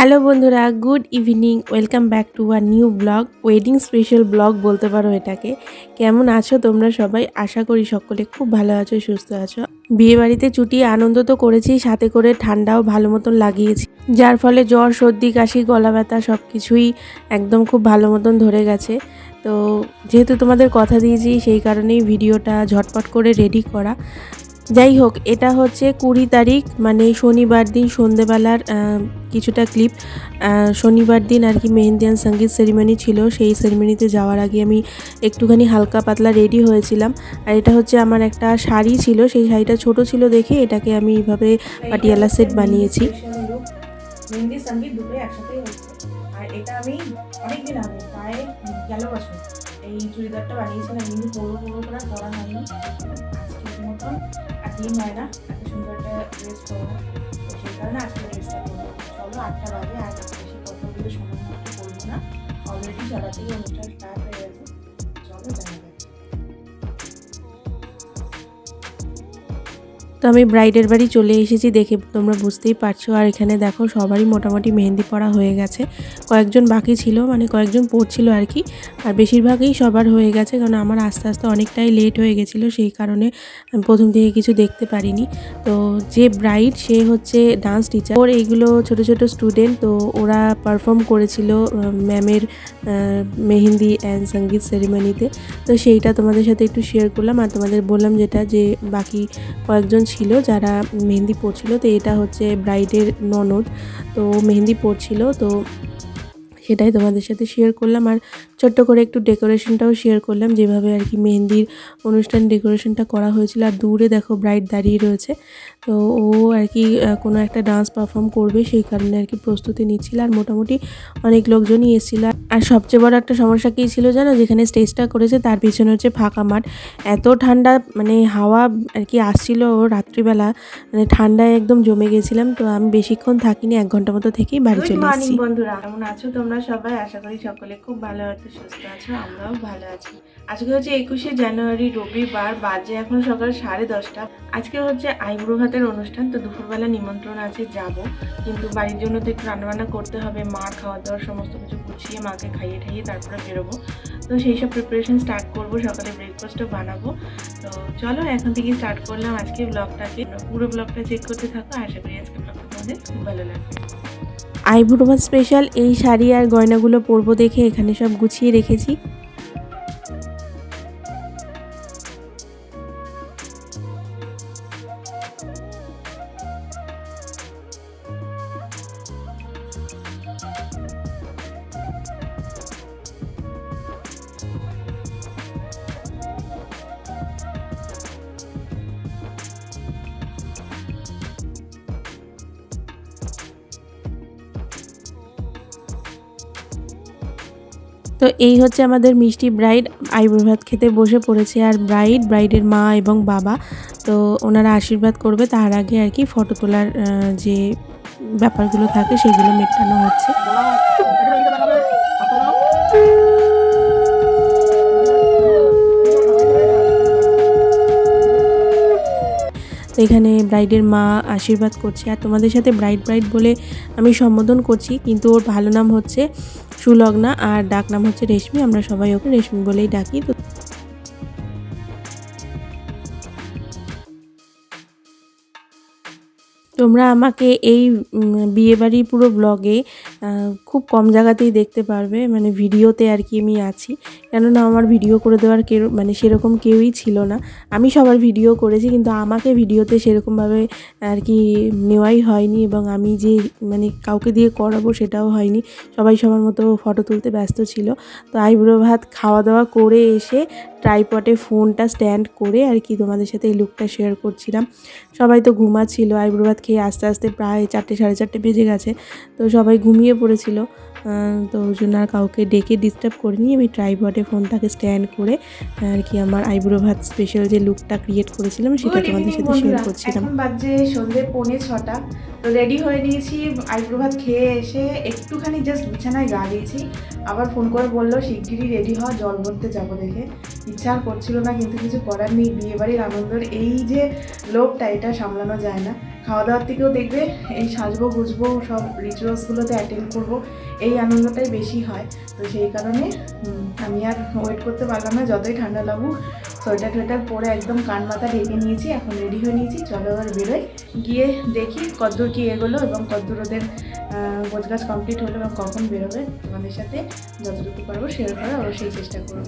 Hello বন্ধুরা, good evening, welcome back to our new vlog, wedding special vlog বলতে পারো এটাকে। কেমন আছো তোমরা সবাই? আশা করি সকলে খুব ভালো আছো, সুস্থ আছো। বিয়ে বাড়িতে ছুটি, আনন্দ তো করেছি, সাথে করে ঠান্ডাও ভালো মতন লাগিয়েছি। যার ফলে জ্বর, সর্দি, কাশি, গলা ব্যথা সব কিছুই একদম খুব ভালো মতন ধরে গেছে। তো যেহেতু তোমাদের কথা দিয়েছি, সেই কারণেই ভিডিওটা ঝটপট করে রেডি করা। যাই হোক এটা হচ্ছে কুড়ি তারিখ মানে শনিবার দিন সন্ধেবেলার কিছুটা ক্লিপ শনিবার দিন আর কি মেহেন্দিয়ান সংগীত সেরিমনি ছিল, সেই সেরিমনিতে যাওয়ার আগে আমি একটুখানি হালকা পাতলা রেডি হয়েছিলাম। আর এটা হচ্ছে আমার একটা শাড়ি ছিল, সেই শাড়িটা ছোট ছিল দেখে এটাকে আমি এইভাবে পাটিয়ালা সেট বানিয়েছি। এই চুড়িদারটা বানিয়েছিলাম। কিন্তু পরবো পরবো করে পরা হয়নি। আজকের মতন দিন হয় না, এত সুন্দর একটা ড্রেস করব তো সেই কারণে আজকে ড্রেসটা করব চলো, আটটা বাজে, আর বেশি কথা বলে সময় করতে করব না। অলরেডি সবার থেকে অনুষ্ঠান স্টার্ট হয়ে গেছে। চলো, দেখা তো আমি ব্রাইডের বাড়ি চলে এসেছি দেখে তোমরা বুঝতেই পারছ। আর এখানে দেখো সবারই মোটামুটি মেহেন্দি পড়া হয়ে গেছে। কয়েকজন বাকি ছিল মানে কয়েকজন পড়ছিল আর কি। আর বেশিরভাগই সবার হয়ে গেছে, কারণ আমার আস্তে আস্তে অনেকটাই লেট হয়ে গেছিল, সেই কারণে আমি প্রথম থেকে কিছু দেখতে পারিনি। তো যে ব্রাইড সে হচ্ছে ডান্স টিচার ওর এইগুলো ছোট ছোট স্টুডেন্ট তো ওরা পারফর্ম করেছিল ম্যামের মেহেন্দি অ্যান্ড সংগীত সেরিমনিতে তো সেইটা তোমাদের সাথে একটু শেয়ার করলাম। আর তোমাদের বললাম যেটা যে বাকি কয়েকজন ছিল, যারা মেহেন্দি পরছিল, তো এটা হচ্ছে ব্রাইডের ননদ। তো মেহেন্দি পরছিল, তো সেটাই তোমাদের সাথে শেয়ার করলাম। আর ছোট্ট করে একটু ডেকোরেশনটাও শেয়ার করলাম, যেভাবে আর কি মেহেন্দির অনুষ্ঠান ডেকোরেশনটা করা হয়েছিল। আর দূরে দেখো ব্রাইড দাঁড়িয়ে রয়েছে। তো ও আর কি কোনো একটা ডান্স পারফর্ম করবে সেই কারণে আর কি প্রস্তুতি নিচ্ছিল আর মোটামুটি অনেক লোকজনই এসেছিল। আর সবচেয়ে বড় একটা সমস্যা কী ছিল জানো যেখানে স্টেজটা করেছে তার পিছনে হচ্ছে ফাঁকা মাঠ। এত ঠান্ডা মানে হাওয়া আর কি আসছিল রাত্রিবেলা মানে ঠান্ডায় একদম জমে গেছিলাম। তো আমি বেশিক্ষণ থাকিনি এক ঘণ্টা মতো থেকেই বাড়ি চলে এসেছি। বন্ধুরা। কেমন আছো তোমরা সবাই? আশা করি সকলে খুব ভালো আছো সুস্থ আছো আমরাও ভালো আছি। আজকে হচ্ছে একুশে জানুয়ারি, রবিবার, বাজে এখন সকাল সাড়ে দশটা। আজকে হচ্ছে আইব্রো ভাতের অনুষ্ঠান, তো দুপুরবেলা নিমন্ত্রণ আছে, যাব। কিন্তু বাড়ির জন্য তো একটু রান্নাবান্না করতে হবে মার খাওয়া দাওয়ার সমস্ত কিছু গুছিয়ে মাকে খাইয়ে ঠাইয়ে তারপরে বেরোবো। তো সেই সব প্রিপারেশন স্টার্ট করব, সকালে ব্রেকফাস্টও বানাবো। তো চলো, এখন থেকে স্টার্ট করলাম আজকে ব্লগটাকে পুরো ব্লগটা চেক করতে থাকো, আশা করি আজকে ব্লগটা তোমাদের খুব ভালো লাগবে। আইব্রোভা স্পেশাল এই শাড়ি আর গয়নাগুলো পরবো দেখে এখানে সব গুছিয়ে রেখেছি। তো এই হচ্ছে আমাদের মিষ্টি ব্রাইড। আইব্রো ভাত খেতে বসে পড়েছে আর ব্রাইড, ব্রাইডের মা এবং বাবা। তো ওনারা আশীর্বাদ করবে, তার আগে আর কি ফটো তোলার যে ব্যাপারগুলো থাকে সেগুলো মেটানো হচ্ছে। এখানে ব্রাইডের মা আশীর্বাদ করছে। আর তোমাদের সাথে ব্রাইড ব্রাইড বলে আমি সম্বোধন করছি, কিন্তু ওর ভালো নাম হচ্ছে সুলগ্না আর ডাক নাম হচ্ছে রেশমি। আমরা সবাই ওকে রেশমি বলেই ডাকি। তো তোমরা আমাকে এই বিয়েবাড়ির পুরো ব্লগে খুব কম জায়গাতেই দেখতে পারবে মানে ভিডিওতে আর কি আমি আছি। কেননা আমার ভিডিও করে দেওয়ার কেউ মানে সেরকম কেউই ছিল না। আমি সবার ভিডিও করেছি, কিন্তু আমাকে ভিডিওতে সেরকমভাবে আর কি নেওয়াই হয়নি এবং আমি যে মানে কাউকে দিয়ে করাবো সেটাও হয়নি। সবাই সবার মতো ফটো তুলতে ব্যস্ত ছিল। তো আইব্রো ভাত খাওয়া দাওয়া করে এসে ট্রাইপটে ফোনটা স্ট্যান্ড করে আর কি তোমাদের সাথে এই লুকটা শেয়ার করছিলাম। সবাই তো ঘুমাচ্ছিল, আইব্রো ভাত খেয়ে আস্তে আস্তে প্রায় চারটে, সাড়ে চারটে বেজে গেছে, তো সবাই ঘুমিয়ে পড়েছিল। তো ওই জন্য আর কাউকে ডেকে ডিস্টার্ব করিনি। আমি ট্রাইপডে ফোনটাকে স্ট্যান্ড করে আর কি আমার আইব্রো ভাত স্পেশাল যে লুকটা ক্রিয়েট করেছিলাম সেটা তোমাদের সাথে শেয়ার করছিলাম। এখন বাজে সন্ধে পৌনে ছটা। তো রেডি হয়ে নিয়েছি আইব্রো ভাত খেয়ে এসে একটুখানি জাস্ট বিছানায় গা দিয়েছি। আবার ফোন করে বলল শিগগিরই রেডি হওয়া জল ভরতে যাব দেখে। ইচ্ছা আর করছিল না কিন্তু কিছু করার নেই। বিয়ে বাড়ির আনন্দের এই যে লোভটা এটা সামলানো যায় না। খাওয়া দাওয়ার থেকেও দেখবে, এই সাজবো, গুজবো, সব রিচুয়ালসগুলোতে অ্যাটেন্ড করব। এই আনন্দটাই বেশি হয়। তো সেই কারণে আমি আর ওয়েট করতে পারলাম না, যতই ঠান্ডা লাগুক, সোয়েটার টোয়েটার পরে একদম কান মাথা ঢেকে নিয়েছি, এখন রেডি হয়ে নিয়েছি, চলো এবার বেরোই। গিয়ে দেখি কদ্দূর কি এগোলো এবং কদ্দূর ওদের গোছগাছ কমপ্লিট হলো এবং কখন বেরোবে। তোমাদের সাথে যতটুকু পারব শেয়ার অবশ্যই চেষ্টা করব।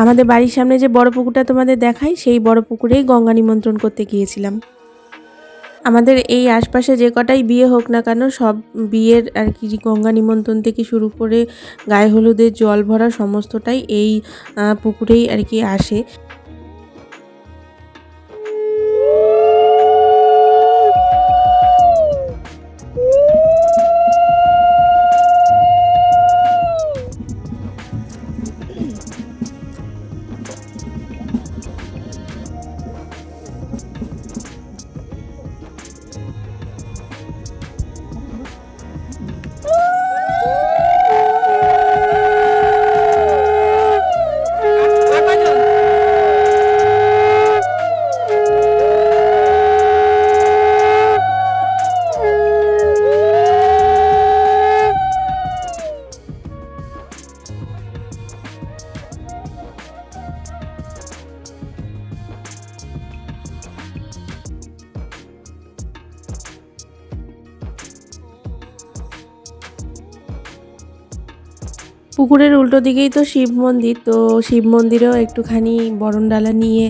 আমাদের বাড়ির সামনে যে বড় পুকুরটা তোমাদের দেখাই, সেই বড় পুকুরেই গঙ্গা নিমন্ত্রণ করতে গিয়েছিলাম। আমাদের এই আশপাশে যে কটাই বিয়ে হোক না কেন, সব বিয়ের আর কি গঙ্গা নিমন্ত্রণ থেকে শুরু করে গায়ে হলুদের জল ভরা সমস্তটাই এই পুকুরেই আর কি আসে। পুকুরের উল্টো দিকেই তো শিব মন্দির, তো শিব মন্দিরেও একটুখানি বরণডালা নিয়ে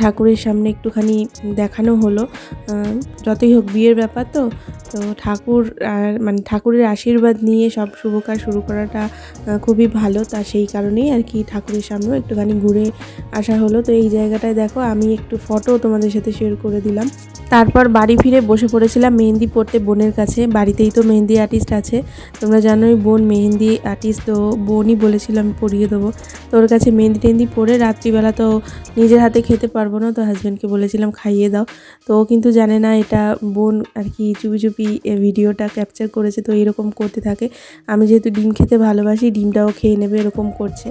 ঠাকুরের সামনে একটুখানি দেখানো হলো। যতই হোক বিয়ের ব্যাপার তো তো ঠাকুর আর মানে ঠাকুরের আশীর্বাদ নিয়ে সব শুভ কাজ শুরু করাটা খুবই ভালো, তা সেই কারণেই আর কি ঠাকুরের সামনেও একটুখানি ঘুরে আসা হলো। তো এই জায়গাটায় দেখো, আমি একটু ফটো তোমাদের সাথে শেয়ার করে দিলাম। তারপর বাড়ি ফিরে বসে পড়েছিলাম মেহেন্দি পড়তে বোনের কাছে। বাড়িতেই তো মেহেন্দি আর্টিস্ট আছে। তোমরা জানোই বোন মেহেন্দি আর্টিস্ট তো বোনই বলেছিল আমি পরিয়ে দেবো। তো ওর কাছে মেহেন্দি টেহেন্দি পরে রাত্রিবেলা তো নিজের হাতে খেতে পারব না, তো হাজব্যান্ডকে বলেছিলাম খাইয়ে দাও। তো ও কিন্তু জানে না এটা বোন আর কি চুপি চুপি ভিডিওটা ক্যাপচার করেছে, তো এরকম করতে থাকে। আমি যেহেতু ডিম খেতে ভালোবাসি, ডিমটাও খেয়ে নেবে এরকম করছে।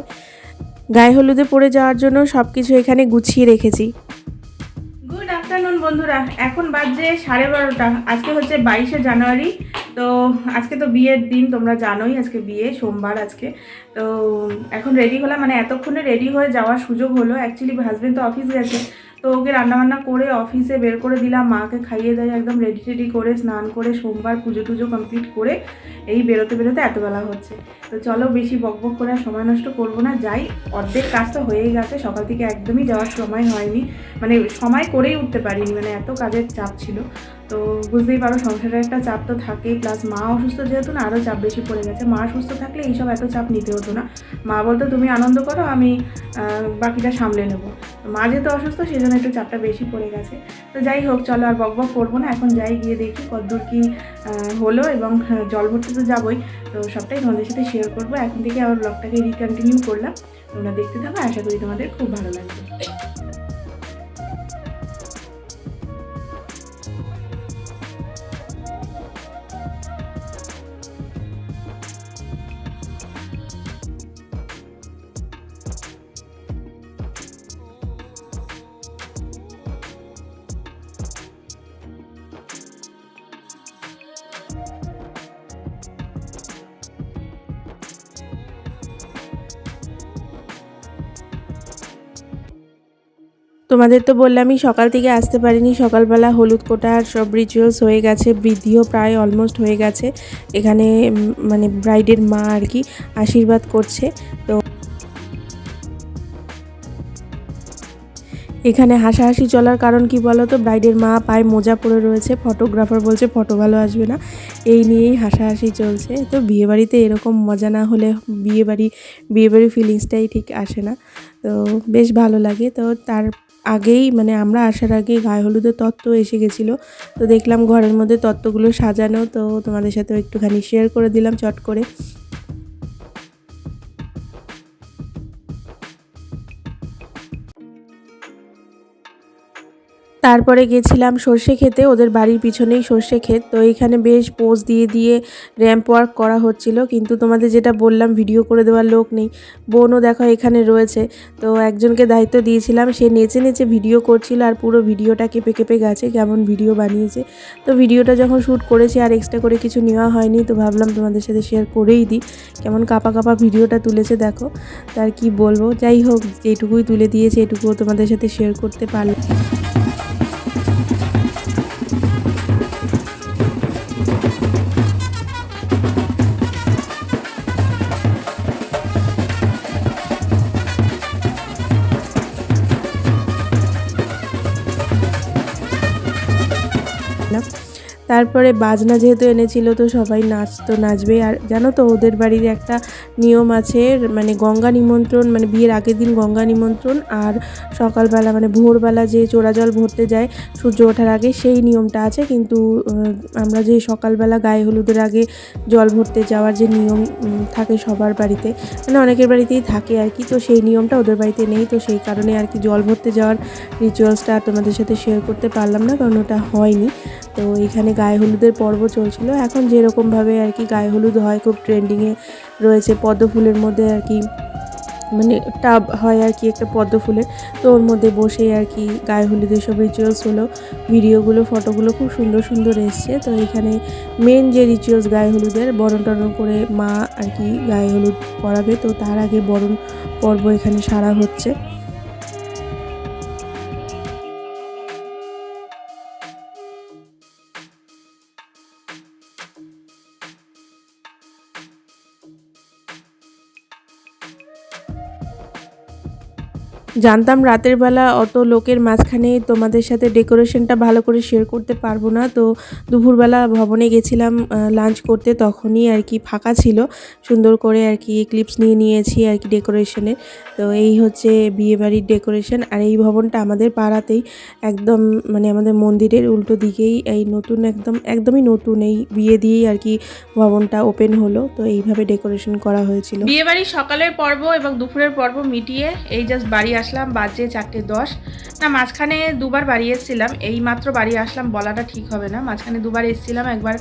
গায়ে হলুদে পড়ে যাওয়ার জন্য সব কিছু এখানে গুছিয়ে রেখেছি। গুড আফটারনুন বন্ধুরা। এখন বাজে সাড়ে বারোটা। আজকে হচ্ছে বাইশে জানুয়ারি। তো আজকে তো বিয়ের দিন, তোমরা জানোই আজকে বিয়ে, সোমবার আজকে। তো এখন রেডি হলাম। মানে এতক্ষণে রেডি হয়ে যাওয়ার সুযোগ হলো। অ্যাকচুয়ালি হাজব্যান্ড তো অফিস গেছে। তো ওকে রান্নাবান্না করে অফিসে বের করে দিলাম। মাকে খাইয়ে দেয়, একদম রেডি টেডি করে স্নান করে সোমবার পুজো টুজো কমপ্লিট করে এই বেরোতে বেরোতে এত বেলা হচ্ছে। তো চলো বেশি বক বক করে আর সময় নষ্ট করব না। যাই, অর্ধেক কাজ তো হয়েই গেছে, সকাল থেকে একদমই যাওয়ার সময় হয়নি। মানে সময় করেই উঠতে পারিনি মানে এত কাজের চাপ ছিল। তো বুঝতেই পারো সংসারের একটা চাপ তো থাকেই প্লাস মা অসুস্থ যেহেতু না আরও চাপ বেশি পড়ে গেছে। মা সুস্থ থাকলে এইসব এত চাপ নিতে হতো না। মা বলতো তুমি আনন্দ করো আমি বাকিটা সামলে নেব। মা যেহেতু অসুস্থ সেই জন্য একটু চাপটা বেশি পড়ে গেছে। তো যাই হোক চলো আর বক বক করব না এখন যাই গিয়ে দেখি কতদূর কি হলো এবং হ্যাঁ, জল ভরতে তো যাবোই। তো সবটাই তোমাদের সাথে শেয়ার করব। এখন থেকে আবার ব্লগটাকে রিকন্টিনিউ করলাম। তোমরা দেখতে থাকো আশা করি তোমাদের খুব ভালো লাগবে। তোমাদের তো বললামই, সকাল থেকে আসতে পারিনি। সকালবেলা হলুদ কোটার সব রিচুয়ালস হয়ে গেছে বৃদ্ধিও প্রায় অলমোস্ট হয়ে গেছে। এখানে মানে ব্রাইডের মা আর কি আশীর্বাদ করছে। তো এখানে হাসাহাসি চলার কারণ কি বলো তো ব্রাইডের মা পায়ে মোজা পরে রয়েছে ফটোগ্রাফার বলছে, ফটো ভালো আসবে না। এই নিয়েই হাসাহাসি চলছে। তো বিয়েবাড়িতে এরকম মজা না হলে বিয়েবাড়ি, বিয়েবাড়ির ফিলিংসটাই ঠিক আসে না। তো বেশ ভালো লাগে। তো তার আগেই মানে আমরা আসার আগেই গায়ে হলুদের তত্ত্ব এসে গেছিল। তো দেখলাম ঘরের মধ্যে তত্ত্বগুলো সাজানো, তো তোমাদের সাথেও একটুখানি শেয়ার করে দিলাম চট করে। তারপরে গেছিলাম সর্ষে খেতে, ওদের বাড়ির পিছনেই সর্ষে ক্ষেত। তো এইখানে বেশ পোজ দিয়ে দিয়ে র্যাম্প ওয়ার্ক করা হচ্ছিল, কিন্তু তোমাদের যেটা বললাম ভিডিও করে দেওয়ার লোক নেই, বোনও দেখো এখানে রয়েছে। তো একজনকে দায়িত্ব দিয়েছিলাম, সে নেচে নেচে ভিডিও করছিল আর পুরো ভিডিওটা কেঁপে কেঁপে গেছে, কেমন ভিডিও বানিয়েছে। তো ভিডিওটা যখন শ্যুট করেছি আর এক্সট্রা করে কিছু নেওয়া হয়নি, তো ভাবলাম তোমাদের সাথে শেয়ার করেই দিই। কেমন কাপা কাপা ভিডিওটা তুলেছে দেখো তার কি বলব। যাই হোক, যেটুকুই তুলে দিয়েছে, এটুকুও তোমাদের সাথে শেয়ার করতে পারলাম। Понятно. তারপরে বাজনা যেহেতু এনেছিল তো সবাই নাচ তো নাচবে। আর জানো তো ওদের বাড়ির একটা নিয়ম আছে মানে গঙ্গা নিমন্ত্রণ মানে বিয়ের আগের দিন গঙ্গা নিমন্ত্রণ আর সকালবেলা মানে ভোরবেলা যে চোরা জল ভরতে যায় সূর্য ওঠার আগে সেই নিয়মটা আছে। কিন্তু আমরা যে সকালবেলা গায়ে হলুদের আগে জল ভরতে যাওয়ার যে নিয়ম থাকে সবার বাড়িতে মানে অনেকের বাড়িতেই থাকে আর কি। তো সেই নিয়মটা ওদের বাড়িতে নেই, তো সেই কারণে আর কি জল ভরতে যাওয়ার রিচুয়ালসটা তোমাদের সাথে শেয়ার করতে পারলাম না, কারণ ওটা হয়নি। তো এইখানে গায়ে হলুদের পর্ব চলছিল। এখন যেরকমভাবে আর কি গায়ে হলুদ হয়, খুব ট্রেন্ডিংয়ে রয়েছে পদ্ম ফুলের মধ্যে আর কি মানে টাব হয় আর কি একটা পদ্ম ফুলের তো ওর মধ্যে বসে আর কি গায়ে হলুদের সব রিচুয়ালস হলো। ভিডিওগুলো, ফটোগুলো খুব সুন্দর সুন্দর এসছে। তো এখানে মেন যে রিচুয়ালস গায়ে হলুদের, বরণ টরণ করে মা আর কি গায়ে হলুদ পরাবে। তো তার আগে বরণ পর্ব এখানে সারা হচ্ছে। জানতাম রাতের বেলা অত লোকের মাঝখানে তোমাদের সাথে ডেকোরেশনটা ভালো করে শেয়ার করতে পারব না। তো দুপুরবেলা ভবনে গেছিলাম লাঞ্চ করতে, তখনই আর কি ফাঁকা ছিল। সুন্দর করে আর কি ক্লিপস নিয়ে নিয়েছি আর কি ডেকোরেশনের তো এই হচ্ছে বিয়েবাড়ির ডেকোরেশন আর এই ভবনটা আমাদের পাড়াতেই একদম মানে আমাদের মন্দিরের উল্টো দিকেই এই নতুন, একদম, একদমই নতুন এই বিয়ে দিয়েই আর কি ভবনটা ওপেন হলো। তো এইভাবে ডেকোরেশন করা হয়েছিল। বিয়ে বাড়ির সকালের পর্ব এবং দুপুরের পর্ব মিটিয়ে এই জাস্ট বাড়ি আসলাম বাজে চারটে দশ। না, মাঝখানে দুবার বাড়ি এসেছিলাম এই মাত্র বাড়ি আসলাম বলাটা ঠিক হবে না। মাঝখানে দুবার এসেছিলাম, একবার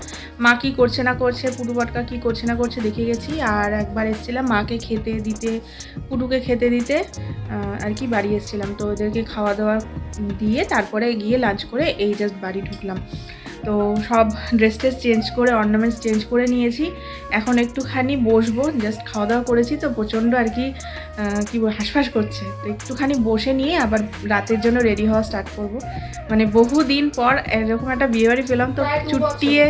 মা কী করছে না করছে, পুটু বটকা কী করছে না করছে দেখে গেছি, আর একবার এসেছিলাম মাকে খেতে দিতে, পুটুকে খেতে দিতে আর কি বাড়ি এসেছিলাম। তো ওদেরকে খাওয়া দাওয়া দিয়ে তারপরে গিয়ে লাঞ্চ করে এই জাস্ট বাড়ি ঢুকলাম। তো সব ড্রেস ট্রেস চেঞ্জ করে অর্নামেন্টস চেঞ্জ করে নিয়েছি। এখন একটুখানি বসবো জাস্ট খাওয়া দাওয়া করেছি তো প্রচণ্ড আর কি কি হাঁসফাঁস করছে। তো একটুখানি বসে নিয়ে আবার রাতের জন্য রেডি হওয়া স্টার্ট করব। মানে বহু দিন পর এরকম একটা বিয়েবাড়ি পেলাম তো চুটিয়ে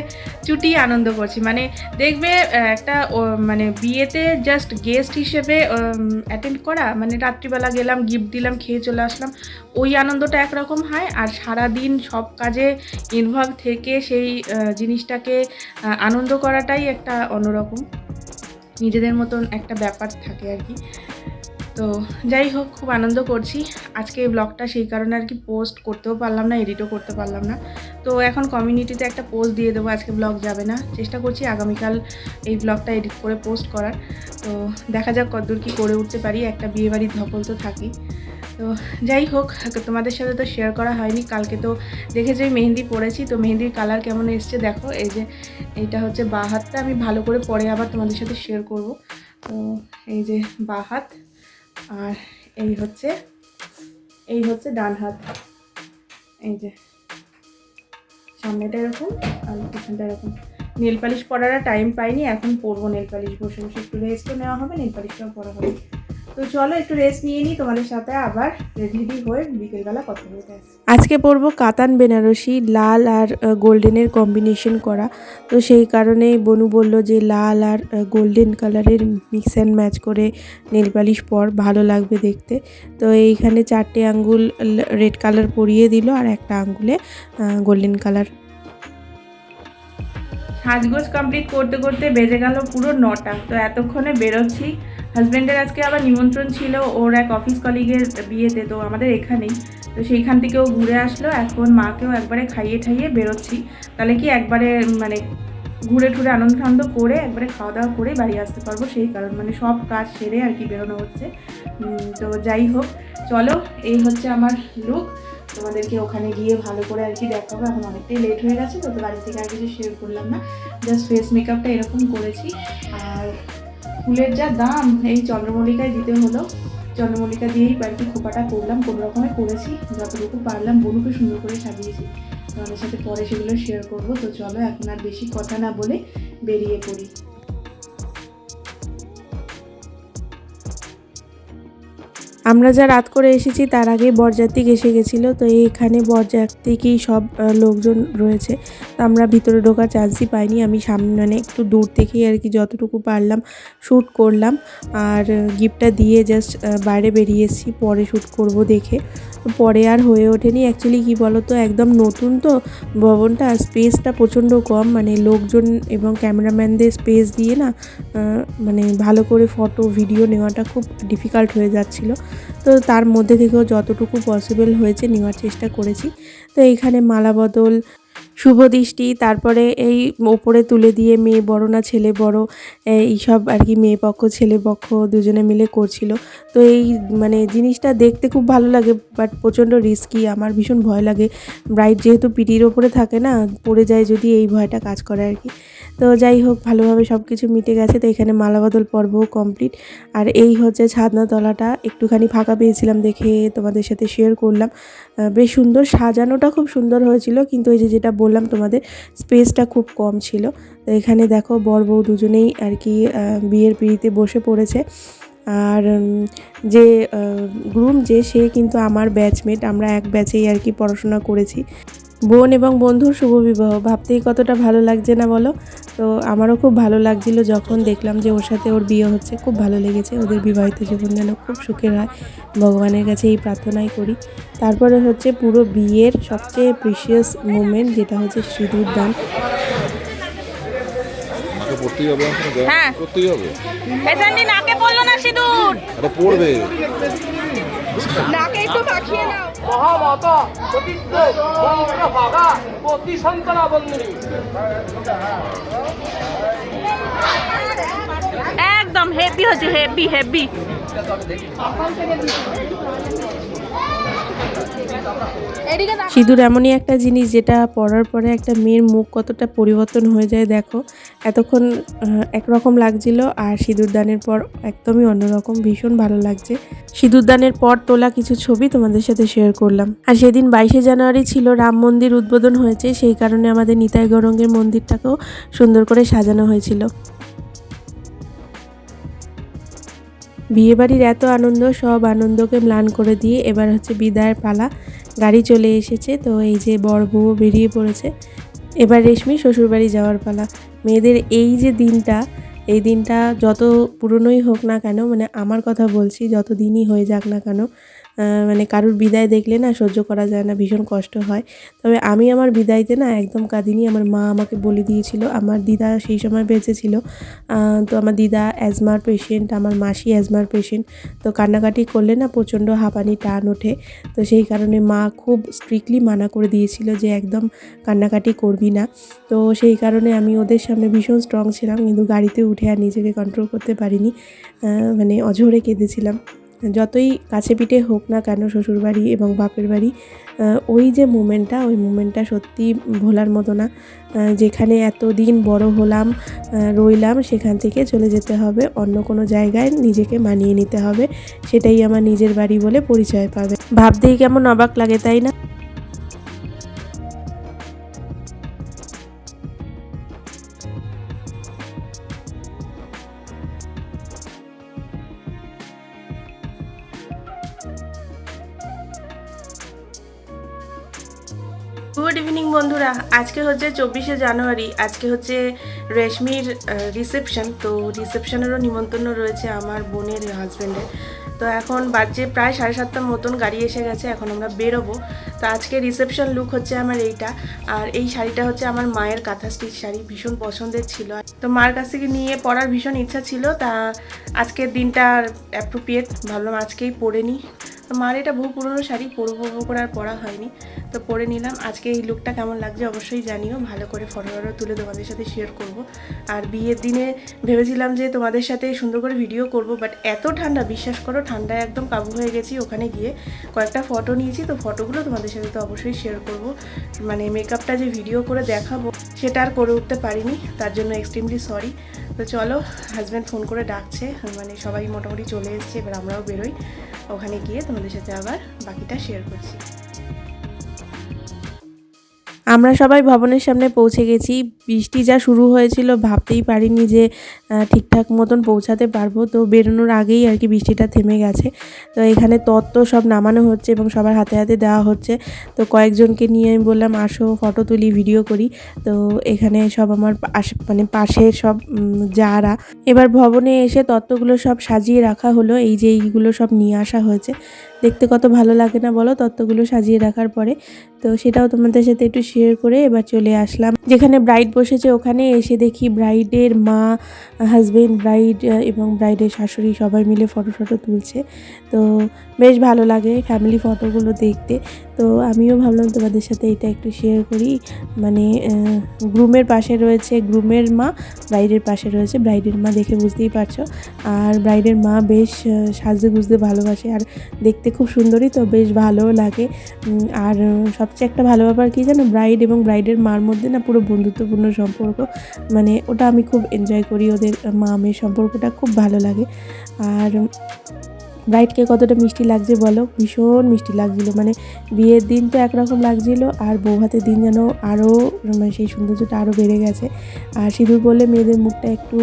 চুটিয়ে আনন্দ করছি। মানে দেখবে একটা ও, মানে বিয়েতে জাস্ট গেস্ট হিসেবে অ্যাটেন্ড করা মানে রাত্রিবেলা গেলাম গিফট দিলাম খেয়ে চলে আসলাম ওই আনন্দটা একরকম হয়। আর সারা দিন সব কাজে ইনভলভ থেকে সেই জিনিসটাকে আনন্দ করাটাই একটা অন্যরকম। নিজেদের মতন একটা ব্যাপার থাকে আর কি। তো যাই হোক, খুব আনন্দ করছি। আজকে এই ব্লগটা সেই কারণে আর কি পোস্ট করতেও পারলাম না এডিটও করতে পারলাম না। তো এখন কমিউনিটিতে একটা পোস্ট দিয়ে দেবো, আজকে ব্লগ যাবে না। চেষ্টা করছি আগামীকাল এই ব্লগটা এডিট করে পোস্ট করার। তো দেখা যাক কতদূর কি করে উঠতে পারি, একটা বিয়েবাড়ির ধকল তো থাকি। তো যাই হোক, তোমাদের সাথে তো শেয়ার করা হয়নি, কালকে তো দেখেছি আমি মেহেন্দি পরেছি, তো মেহেন্দির কালার কেমন এসছে দেখো। এই যে এটা হচ্ছে বা হাতটা আমি ভালো করে পরে আবার তোমাদের সাথে শেয়ার করব। তো এই যে বা হাত আর এই হচ্ছে এই হচ্ছে ডান হাত। এই যে, সামনেটা এরকম আর পিছনটা এরকম। নেল পালিশ পরার টাইম পাইনি, এখন পরবো নেল পালিশ। বসে বসে একটু রেস্টও নেওয়া হবে, নেল পালিশটাও পরা হবে। তো চলো একটু রেস্ট নিয়ে নিই, তোমাদের সাথে আবার রেডি হয়ে বিকেলবেলা কথা বলতে আজকে পরবো কাতান বেনারসি, লাল আর গোল্ডেনের কম্বিনেশন করা। তো সেই কারণে বনু বলল যে লাল আর গোল্ডেন কালারের মিক্স অ্যান্ড ম্যাচ করে নেল পালিশ পর ভালো লাগবে দেখতে। তো এইখানে চারটে আঙ্গুল রেড কালার পরিয়ে দিল আর একটা আঙ্গুলে গোল্ডেন কালার সাজগোজ কমপ্লিট করতে করতে বেজে গেল পুরো নটা। তো এতক্ষণে বেরোচ্ছি। হাজব্যান্ডের আজকে আবার নিমন্ত্রণ ছিল, ওর এক অফিস কলিগের বিয়েতে, তো আমাদের এখানেই। তো সেইখান থেকেও ঘুরে আসলো, এখন মাকেও একবারে খাইয়ে ঠাইয়ে বেরোচ্ছি। তাহলে কি একবারে মানে ঘুরে টুরে আনন্দ টানন্দ করে একবারে খাওয়া দাওয়া করে বাড়ি আসতে পারব সেই কারণ মানে সব কাজ সেরে আর কি বেরোনো হচ্ছে। তো যাই হোক, চলো, এই হচ্ছে আমার লুক তোমাদেরকে ওখানে গিয়ে ভালো করে আর কি দেখাবো। এখন অনেকটাই লেট হয়ে গেছে, তো বাড়ি থেকে আর কিছু শেয়ার করলাম না। জাস্ট ফেস মেকআপটা এরকম করেছি। আর ফুলের যা দাম, এই চন্দ্রমল্লিকায় দিতে হলো। চন্দ্রমল্লিকা দিয়েই আর কি খোপাটা করলাম, কোনো রকমে করেছি। যতটুকু পারলাম বনুকে সুন্দর করে সাজিয়েছি। তোমাদের সাথে পরে সেগুলো শেয়ার করব। তো চলো এখন আর বেশি কথা না বলে বেরিয়ে পড়ি। আমরা যা রাত করে এসেছি, তার আগে বরযাত্রী এসে গেছিল। তো এইখানে বরযাত্রীকেই সব লোকজন রয়েছে। আমরা ভিতরে ঢোকার চান্সই পাইনি। আমি সামনে মানে একটু দূর থেকেই আর কি যতটুকু পারলাম শ্যুট করলাম। আর গিফটটা দিয়ে জাস্ট বাইরে বেরিয়ে এসেছি, পরে শ্যুট করব দেখে। পরে আর হয়ে ওঠেনি। অ্যাকচুয়ালি কী বলো তো একদম নতুন তো। ভবনটা আর স্পেসটা প্রচণ্ড কম। মানে লোকজন এবং ক্যামেরাম্যানদের স্পেস দিয়ে না মানে ভালো করে ফটো ভিডিও নেওয়াটা খুব ডিফিকাল্ট হয়ে যাচ্ছিল। তো তার মধ্যে থেকেও যতটুকু পসিবল হয়েছে নেওয়ার চেষ্টা করেছি। তো এইখানে মালা বদল শুভ দৃষ্টি, তারপরে এই ওপরে তুলে দিয়ে মেয়ে বড় না ছেলে বড় এইসব আর কি মেয়ে পক্ষ, ছেলে পক্ষ দুজনে মিলে করছিল। তো এই মানে জিনিসটা দেখতে খুব ভালো লাগে বাট প্রচণ্ড রিস্কি আমার ভীষণ ভয় লাগে। ব্রাইট যেহেতু পিটির ওপরে থাকে না, পড়ে যায় যদি এই ভয়টা কাজ করে আর কি। তো যাই হোক, ভালোভাবে সব কিছু মিটে গেছে। তো এখানে মালাবদল পর্বও কমপ্লিট আর এই হচ্ছে ছাদনা তলাটা। একটুখানি ফাঁকা পেয়েছিলাম দেখে তোমাদের সাথে শেয়ার করলাম। বেশ সুন্দর সাজানোটা খুব সুন্দর হয়েছিল। কিন্তু এই যে যেটা বললাম, তোমাদের স্পেসটা খুব কম ছিল। তো এখানে দেখো, বর বউ দুজনেই আর কি বিয়ের পিড়িতে বসে পড়েছে। আর যে গ্রুম যে, সে কিন্তু আমার ব্যাচমেট আমরা এক ব্যাচেই আর কি পড়াশোনা করেছি। বোন এবং বন্ধুর শুভ বিবাহ। ভাবতেই কতটা ভালো লাগছে না বলো? তো আমারও খুব ভালো লাগছিল যখন দেখলাম যে ওর সাথে ওর বিয়ে হচ্ছে। খুব ভালো লেগেছে ওদের বিবাহিত জীবন যেন খুব সুখের হয়। ভগবানের কাছে এই প্রার্থনাই করি। তারপরে হচ্ছে পুরো বিয়ের সবচেয়ে প্রিশিয়াস মুমেন্ট যেটা হচ্ছে সিঁদুর দান। হবে হ্যাঁ। পড়তেই হবে। না সিঁদুর। পড়বে। নাকে একটু মাখিয়ে নাও। মহামাতা পবিত্র মন্ত্র ভাগা প্রতি সন্তানা বন্দিনী। একদম হেভি হচ্ছে হেভি হেভি। সিঁদুর এমনই একটা জিনিস যেটা পরার পরে একটা মেয়ের মুখ কতটা পরিবর্তন হয়ে যায়, দেখো। এতক্ষণ একরকম লাগছিল আর সিঁদুর দানের পর একদমই অন্যরকম, ভীষণ ভালো লাগছে। সিঁদুর দানের পর তোলা কিছু ছবি তোমাদের সাথে শেয়ার করলাম। আর সেদিন বাইশে জানুয়ারি ছিল, রাম মন্দির উদ্বোধন হয়েছে, সেই কারণে আমাদের নিতাই গৌরঙ্গের মন্দিরটাকেও সুন্দর করে সাজানো হয়েছিল। বিয়েবাড়ির এত আনন্দ, সব আনন্দকে ম্লান করে দিয়ে এবার হচ্ছে বিদায়ের পালা। গাড়ি চলে এসেছে, তো এই যে বর বউ বেরিয়ে পড়েছে। এবার রেশমি শ্বশুরবাড়ি যাওয়ার পালা। মেয়েদের এই যে দিনটা, এই দিনটা যত পুরনোই হোক না কেন মানে আমার কথা বলছি, যত দিনই হয়ে যাক না কেন মানে কারুর বিদায় দেখলে না সহ্য করা যায় না, ভীষণ কষ্ট হয়। তবে আমি আমার বিদায়তে না একদম কাঁদিনি। আমার মা আমাকে বলে দিয়েছিল, আমার দিদা সেই সময় বেঁচে ছিল তো আমার দিদা অ্যাজমার পেশেন্ট আমার মাসি অ্যাজমার পেশেন্ট তো কান্নাকাটি করলে না প্রচণ্ড হাঁপানি, টান ওঠে। তো সেই কারণে মা খুব স্ট্রিক্টলি মানা করে দিয়েছিল যে একদম কান্নাকাটি করবি না। তো সেই কারণে আমি ওদের সামনে ভীষণ স্ট্রং ছিলাম, কিন্তু গাড়িতে উঠে আর নিজেকে কন্ট্রোল করতে পারিনি। মানে অঝরে কেঁদেছিলাম। যতই কাছে পিঠে হোক না কেন শ্বশুরবাড়ি এবং বাপের বাড়ি ওই যে মুমেন্টটা, ওই মুমেন্টটা সত্যি ভোলার মতো না। যেখানে এতদিন বড় হলাম রইলাম, সেখান থেকে চলে যেতে হবে, অন্য কোনো জায়গায় নিজেকে মানিয়ে নিতে হবে, সেটাই আমার নিজের বাড়ি বলে পরিচয় পাবে। ভাবতেই কেমন অবাক লাগে, তাই না? গুড ইভিনিং বন্ধুরা। আজকে হচ্ছে চব্বিশে জানুয়ারি, আজকে হচ্ছে রেশমির রিসেপশন তো রিসেপশনেরও নিমন্ত্রণ রয়েছে আমার বোনের হাজব্যান্ডের তো এখন বাজে প্রায় সাড়ে সাতটার মতন, গাড়ি এসে গেছে, এখন আমরা বেরোবো। তো আজকে রিসেপশন লুক হচ্ছে আমার এইটা, আর এই শাড়িটা হচ্ছে আমার মায়ের কাঁথা স্টিচ শাড়ি, ভীষণ পছন্দের ছিল। তো মার কাছ থেকে নিয়ে পরার ভীষণ ইচ্ছা ছিল, তা আজকের দিনটা অ্যাপ্রোপ্রিয়েট ভাবলাম আজকেই পরে নিই। তো মার এটা বহু পুরনো শাড়ি, পরবো পরবো করে আর পরা হয়নি। তো পরে নিলাম। আজকে এই লুকটা কেমন লাগছে অবশ্যই জানিও। ভালো করে ফটো ফটো তুলে তোমাদের সাথে শেয়ার করব। আর বিয়ের দিনে ভেবেছিলাম যে তোমাদের সাথে সুন্দর করে ভিডিও করব বাট এত ঠান্ডা, বিশ্বাস করো, ঠান্ডায় একদম কাবু হয়ে গেছি ওখানে গিয়ে। কয়েকটা ফটো নিয়েছি, তো ফটোগুলো তোমাদের সাথে তো অবশ্যই শেয়ার করব। মানে মেকআপটা যে ভিডিও করে দেখাবো, সেটা আর করে উঠতে পারিনি, তার জন্য এক্সট্রিমলি সরি তো চলো হাজব্যান্ড ফোন করে ডাকছে। মানে সবাই মোটামুটি চলে এসছে, এবার আমরাও বেরোই। ওখানে গিয়ে তোমাদের সাথে আবার বাকিটা শেয়ার করছি। আমরা সবাই ভবনের সামনে পৌঁছে গেছি। বৃষ্টি যা শুরু হয়েছিল ভাবতেই পারিনি যে ঠিকঠাক মতন পৌঁছাতে পারব। তো বেরোনোর আগেই আর কি বৃষ্টিটা থেমে গেছে। তো এখানে তত্ত্ব সব নামানো হচ্ছে এবং সবার হাতে হাতে দেওয়া হচ্ছে। তো কয়েকজনকে নিয়ে আমি বললাম, আসো, ফটো তুলি, ভিডিও করি। তো এখানে সব আমার আশে- মানে পাশের সব যারা। এবার ভবনে এসে তত্ত্বগুলো সব সাজিয়ে রাখা হলো। এই যে এইগুলো সব নিয়ে আসা হয়েছে। দেখতে কত ভালো লাগে না বলো? তত্ত্বগুলো সাজিয়ে রাখার পরে। তো সেটাও তোমাদের সাথে একটু শেয়ার করে এবার চলে আসলাম। যেখানে ব্রাইড বসেছে ওখানে এসে দেখি ব্রাইডের মা হাজবেন্ড ব্রাইড এবং ব্রাইডের শাশুড়ি সবাই মিলে ফটো ফটো তুলছে। তো বেশ ভালো লাগে ফ্যামিলি ফটোগুলো দেখতে। তো আমিও ভাবলাম তোমাদের সাথে এটা একটু শেয়ার করি। মানে গ্রুমের পাশে রয়েছে গ্রুমের মা ব্রাইডের পাশে রয়েছে। ব্রাইডের মা দেখে বুঝতেই পারছ। আর ব্রাইডের মা বেশ সাজতে গুজতে ভালোবাসে। আর দেখতে খুব সুন্দরই তো, বেশ ভালোও লাগে। আর সবচেয়ে একটা ভালো ব্যাপার কী জানো? ব্রাইড এবং ব্রাইডের মার মধ্যে না পুরো বন্ধুত্বপূর্ণ সম্পর্ক। মানে ওটা আমি খুব এনজয় করি। ওদের মা মেয়ের সম্পর্কটা খুব ভালো লাগে। আর ব্রাইডকে কতটা মিষ্টি লাগছে বলো? ভীষণ মিষ্টি লাগছিল। মানে বিয়ের দিন তো একরকম লাগছিল, আর বউ হাতের দিন যেন আরও মানে সেই সৌন্দর্যটা আরও বেড়ে গেছে। আর সিঁদুর পরলে মেয়েদের মুখটা একটু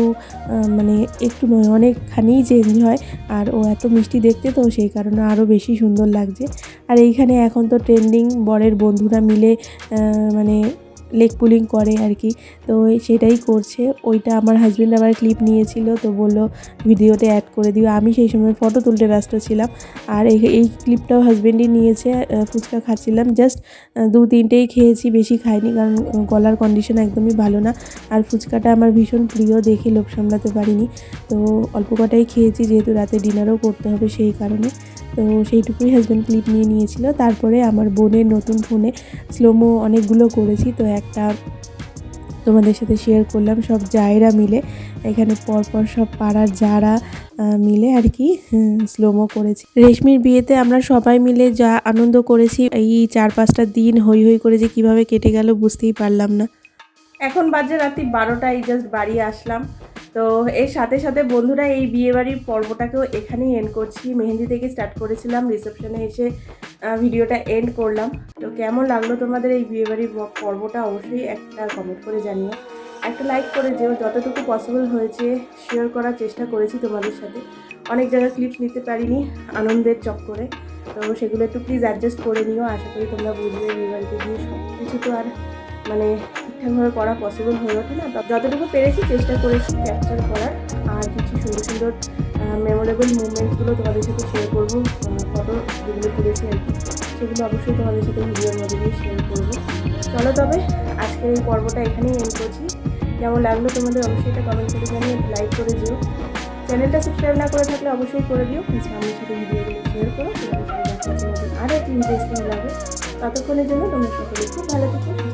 মানে একটু নয় অনেকখানিই চেঞ্জ হয়। আর ও এত মিষ্টি দেখতে তো সেই কারণে আরও বেশি সুন্দর লাগছে। আর এইখানে এখন তো ট্রেন্ডিং বরের বন্ধুরা মিলে মানে লেগ পুলিং করে আর কি তো সেটাই করছে। ওইটা আমার হাজব্যান্ড আবার ক্লিপ নিয়েছিল, তো বলল ভিডিওতে অ্যাড করে দিও। আমি সেই সময় ফটো তুলতে ব্যস্ত ছিলাম। আর এই ক্লিপটাও হাজব্যান্ডই নিয়েছে ফুচকা খাচ্ছিলাম। জাস্ট দু তিনটেই খেয়েছি, বেশি খাইনি, কারণ গলার কন্ডিশন একদমই ভালো না। আর ফুচকাটা আমার ভীষণ প্রিয়, দেখে লোভ সামলাতে পারিনি। তো অল্প কটাই খেয়েছি, যেহেতু রাতে ডিনারও করতে হবে সেই কারণে। তো সেইটুকুই হাজব্যান্ড ক্লিপ নিয়ে নিয়েছিল। তারপরে আমার বোনের নতুন ফোনে স্লোমো অনেকগুলো করেছি। তো একটা তোমাদের সাথে শেয়ার করলাম, সব জায়রা মিলে। এখানে পরপর সব পাড়ার যারা মিলে আর কি স্লোমো করেছি। রেশমির বিয়েতে আমরা সবাই মিলে যা আনন্দ করেছি, এই চার পাঁচটা দিন হই হই করে যে কীভাবে কেটে গেল বুঝতেই পারলাম না। এখন বাজে রাত্রি বারোটায় জাস্ট বাড়ি আসলাম। তো এর সাথে সাথে বন্ধুরা এই বিয়েবাড়ির পর্বটাকেও এখানেই এন্ড করছি। মেহেন্দি থেকে স্টার্ট করেছিলাম রিসেপশনে এসে ভিডিওটা এন্ড করলাম। তো কেমন লাগল তোমাদের এই বিয়েবাড়ির পর্বটা অবশ্যই একটা কমেন্ট করে জানিও। একটা লাইক করে যেও, যতটুকু পসিবল হয়েছে শেয়ার করার চেষ্টা করেছি তোমাদের সাথে। অনেক জায়গায় ক্লিপস নিতে পারিনি, আনন্দের চক্করে। তো সেগুলো একটু প্লিজ অ্যাডজাস্ট করে নিও। আশা করি তোমরা বুঝবে বিয়েবাড়িতে গিয়ে সব কিছু তো আর মানে ঠিকঠাকভাবে করা পসিবল হয়ে ওঠে না। যতটুকু পেরেছি চেষ্টা করেছি ক্যাপচার করার। আর কিছু সুন্দর সুন্দর মেমোরেবল মুভমেন্টসগুলো তোমাদের সাথে শেয়ার করব ফটো যেগুলো তুলেছি আর কি। সেগুলো অবশ্যই তোমাদের সাথে ভিডিওর মধ্যে দিয়ে শেয়ার করব। চলো তবে, আজকের এই পর্বটা এখানেই এন্ড করছি। কেমন লাগল তোমাদের অবশ্যই এটা কমেন্ট করে জানিয়ে লাইক করে দিও। চ্যানেলটা সাবস্ক্রাইব না করে থাকলে অবশ্যই করে দিও। প্লিজ আমার সাথে ভিডিওগুলো শেয়ার করো। তোমাদের সাথে আরও একটি ইন্টারেস্টিং লাগে। ততক্ষণের জন্য তোমরা সকলে খুব ভালো থেকো।